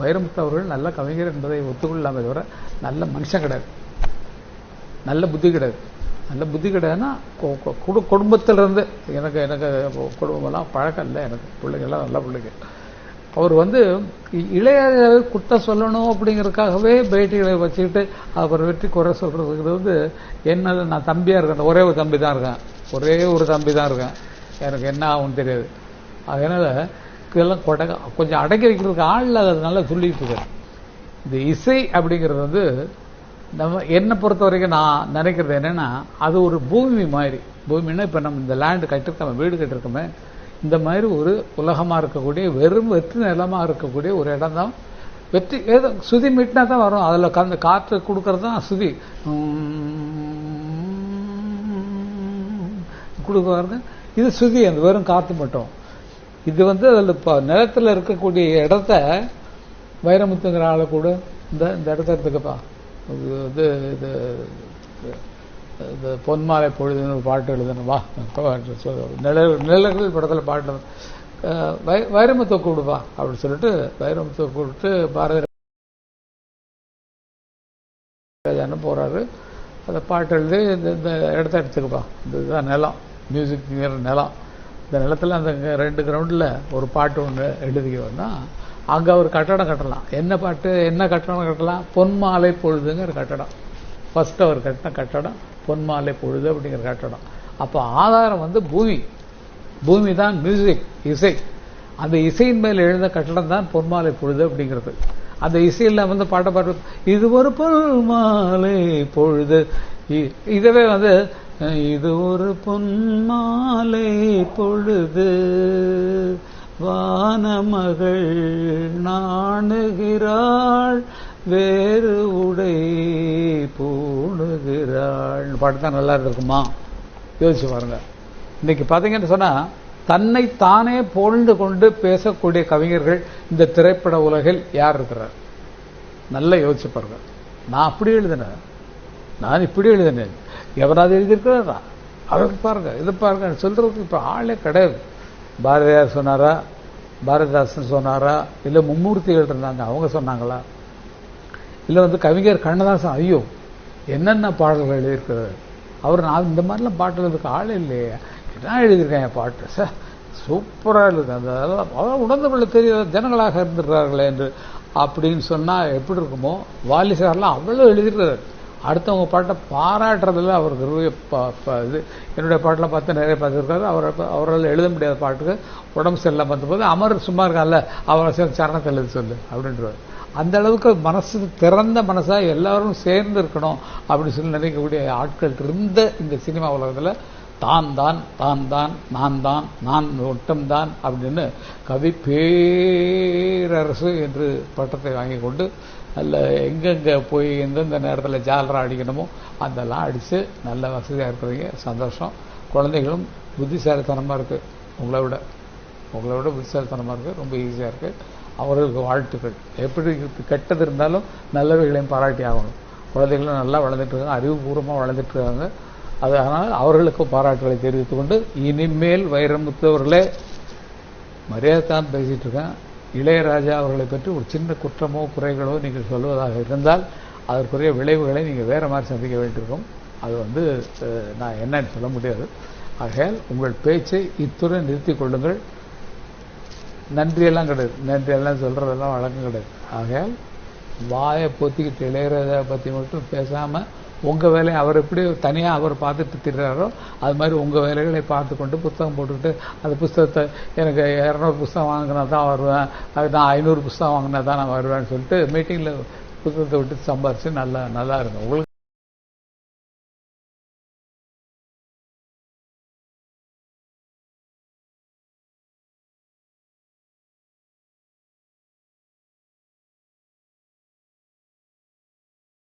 வைரமுத்து அவர்கள் நல்ல கவிஞர் என்பதை ஒத்துக்கொள்ளாமே தவிர நல்ல மனுஷன் கிடையாது. நல்ல புத்தி கிடையாது. நல்ல புத்தி கிடையாதுன்னா கொ- குடு குடும்பத்திலிருந்து எனக்கு எனக்கு குடும்பமெல்லாம் பழக்கம் இல்லை எனக்கு. பிள்ளைங்கள்லாம் நல்ல பிள்ளைங்க. அவர் வந்து இ- இளையராஜாவை குற்றம் சொல்லணும் அப்படிங்கிறதுக்காகவே பேட்டிகளை வச்சுக்கிட்டு அவர் வெற்றி குறை சொல்கிறதுங்கிறது வந்து என்ன நான் தம்பியாக இருக்கேன். ஒரே ஒரு தம்பி தான் இருக்கேன். ஒரே ஒரு தம்பி தான் இருக்கேன். எனக்கு என்ன ஆகும்னு தெரியாது. அதனால் இதெல்லாம் கொடை கொஞ்சம் அடக்கி வைக்கிறதுக்கு ஆள் இல்லாததுனால நல்லா சொல்லிட்டு இந்த இசை அப்படிங்கிறது வந்து நம்ம என்னை பொறுத்த வரைக்கும் நான் நினைக்கிறது என்னென்னா அது ஒரு பூமி மாதிரி. பூமின்னா இப்போ நம்ம இந்த லேண்டு கட்டிருக்கோம் வீடு கட்டிருக்கோமே இந்த மாதிரி ஒரு உலகமாக இருக்கக்கூடிய வெறும் வெற்றி நிலமாக இருக்கக்கூடிய ஒரு இடம் தான் வெற்றி ஏதோ சுதி மீட்டினா தான் வரும். அதில் கலந்து காற்று கொடுக்கறது தான் சுதி. கொடுக்குறாங்க இது சுதி அந்த வெறும் காற்று மட்டும். இது வந்து அதில் இப்போ நிலத்தில் இருக்கக்கூடிய இடத்த வைரமுத்துங்கிற ஆளை கூட இந்த இந்த இடத்த எடுத்துக்கப்பா. இது வந்து இது இது பொன்மாலை பொழுதுன்னு ஒரு பாட்டு எழுதணும். வா பாட்டு நில நிலங்கள் படத்தில் பாட்டு வை வைரமுத்தை கூடுவா அப்படின்னு சொல்லிட்டு வைரமுத்தை கூப்பிட்டு பாரதி ராஜான்னு போகிறாரு அந்த பாட்டு எழுதி இந்த இந்த இடத்த எடுத்துக்கப்பா. இந்த இதுதான் நிலம். மியூசிக்ங்கிற நிலம். இந்த நிலத்தில் அந்த ரெண்டு கிரவுண்டில் ஒரு பாட்டு ஒன்று எழுதிக்கிறோம்னா அங்கே ஒரு கட்டடம் கட்டலாம். என்ன பாட்டு என்ன கட்டடம் கட்டலாம்? பொன்மாலை பொழுதுங்கிற கட்டடம். ஃபஸ்ட்டு அவர் கட்டின கட்டடம் பொன்மாலை பொழுது அப்படிங்கிற கட்டடம். அப்போ ஆதாரம் வந்து பூமி. பூமி தான் மியூசிக் இசை. அந்த இசையின் மேல் எழுந்த கட்டடம் தான் பொன்மாலை பொழுது அப்படிங்கிறது. அந்த இசையில் வந்து பாட்டை பாட்டு இது ஒரு பொன்மாலை பொழுது. இ- இதவே வந்து இது ஒரு பொன்மாலை பொழுது வானமகள் நாணுகிறாள் வேறு உடை போடுகிறாள். பாட்டு தான் நல்லா இருக்குமா? யோசிச்சு பாருங்க. இன்னைக்கு பார்த்தீங்கன்னு சொன்னா தன்னை தானே போழ்ந்து கொண்டு பேசக்கூடிய கவிஞர்கள் இந்த திரைப்பட உலகில் யார் இருக்கிறார்? நல்லா யோசிச்சு பாருங்க. நான் அப்படி எழுதினேன். நான் இப்படி எழுதினேன். எவராது எழுதியிருக்கிறாரா அவருக்கு பாருங்க இது பாருங்க சொல்றதுக்கு இப்போ ஆளே கிடையாது. பாரதியார் சொன்னாரா? பாரதிதாசன் சொன்னாரா? இல்லை மும்மூர்த்திகள் இருந்தாங்க அவங்க சொன்னாங்களா? இல்லை வந்து கவிஞர் கண்ணதாசன் ஐயோ என்னென்ன பாடல்கள் எழுதியிருக்கிறார்? அவர் நான் இந்த மாதிரிலாம் பாட்டு எழுதுக்கு ஆள் இல்லையே. என்ன எழுதியிருக்கேன் என் பாட்டு? சார் சூப்பராக எழுது அந்த அதெல்லாம் அதான் உணர்ந்து கொள்ள தெரியாத ஜனங்களாக இருந்துடுறார்களே என்று. அப்படின்னு சொன்னால் எப்படி இருக்குமோ வாலி சார்லாம் அவ்வளோ எழுதியிருக்கிறார். அடுத்தவங்க பாட்டை பாராட்டுறதில் அவருக்கு நிறைய ப- ப- இது என்னுடைய பாட்டெலாம் பார்த்து நிறைய பார்த்துருக்காரு அவரை அவரால் எழுத முடியாத பாட்டுக்கு உடம்பு சரியில்லாம வந்தபோது அமர் சும்மா இருக்கான்ல அவரை சேர்ந்து சரணத்தை எழுத சொல்லு அப்படின்றார். அந்த அளவுக்கு மனசு திறந்த மனசாக எல்லாரும் சேர்ந்து இருக்கணும் அப்படின்னு சொல்லி நினைக்கக்கூடிய ஆட்கள் இருந்த இந்த சினிமா உலகத்தில் தான் தான் தான் தான் நான் தான் நான் ஒட்டம்தான் அப்படின்னு கவி பேரரசு என்று பட்டத்தை வாங்கி கொண்டு நல்ல எங்கெங்கே போய் எந்தெந்த நேரத்தில் ஜாலரா அடிக்கணுமோ அதெல்லாம் அடித்து நல்ல வசதியாக இருக்கிறீங்க சந்தோஷம். குழந்தைகளும் புத்திசாலித்தனமாக இருக்குது உங்களை விட உங்களை விட புத்திசாலித்தனமாக இருக்குது ரொம்ப ஈஸியாக இருக்குது அவர்களுக்கு வாழ்த்துக்கள். எப்படி கெட்டது இருந்தாலும் நல்லவைகளையும் பாராட்டி ஆகணும். குழந்தைகளும் நல்லா வளர்ந்துட்டு இருக்காங்க. அறிவுபூர்வமாக வளர்ந்துட்டு இருக்காங்க. அதனால் அவர்களுக்கு பாராட்டுகளை தெரிவித்துக் கொண்டு இனிமேல் வைரமுத்து அவர்களே மரியாதை தான் பேசிகிட்டு இருக்கேன். இளையராஜா அவர்களை பற்றி ஒரு சின்ன குற்றமோ குறைகளோ நீங்கள் சொல்வதாக இருந்தால் அதற்குரிய விளைவுகளை நீங்கள் வேறு மாதிரி சந்திக்க வேண்டியிருக்கும். அது வந்து நான் என்னன்னு சொல்ல முடியாது. ஆகையால் உங்கள் பேச்சை இத்துடன் நிறுத்தி கொள்ளுங்கள். நன்றியெல்லாம் கிடையாது. நன்றியெல்லாம் சொல்கிறதெல்லாம் வழக்கம் கிடையாது. ஆகையால் வாயை பொத்திக்கிட்டு இளையராஜா பற்றி மட்டும் பேசாமல் உங்கள் வேலையை அவர் எப்படி தனியாக அவர் பார்த்துட்டு திரிறாரோ அது மாதிரி உங்கள் வேலைகளை பார்த்து கொண்டு புத்தகம் போட்டுக்கிட்டு அந்த புஸ்தகத்தை எனக்கு இரநூறு புஸ்தகம் வாங்கினா தான் வருவேன் அது நான் ஐநூறு புஸ்தகம் வாங்கினா தான் நான் வருவேன்னு சொல்லிட்டு மீட்டிங்கில் புத்தகத்தை விட்டு சம்பாரித்து நல்லா நல்லா இருக்கும் உங்களுக்கு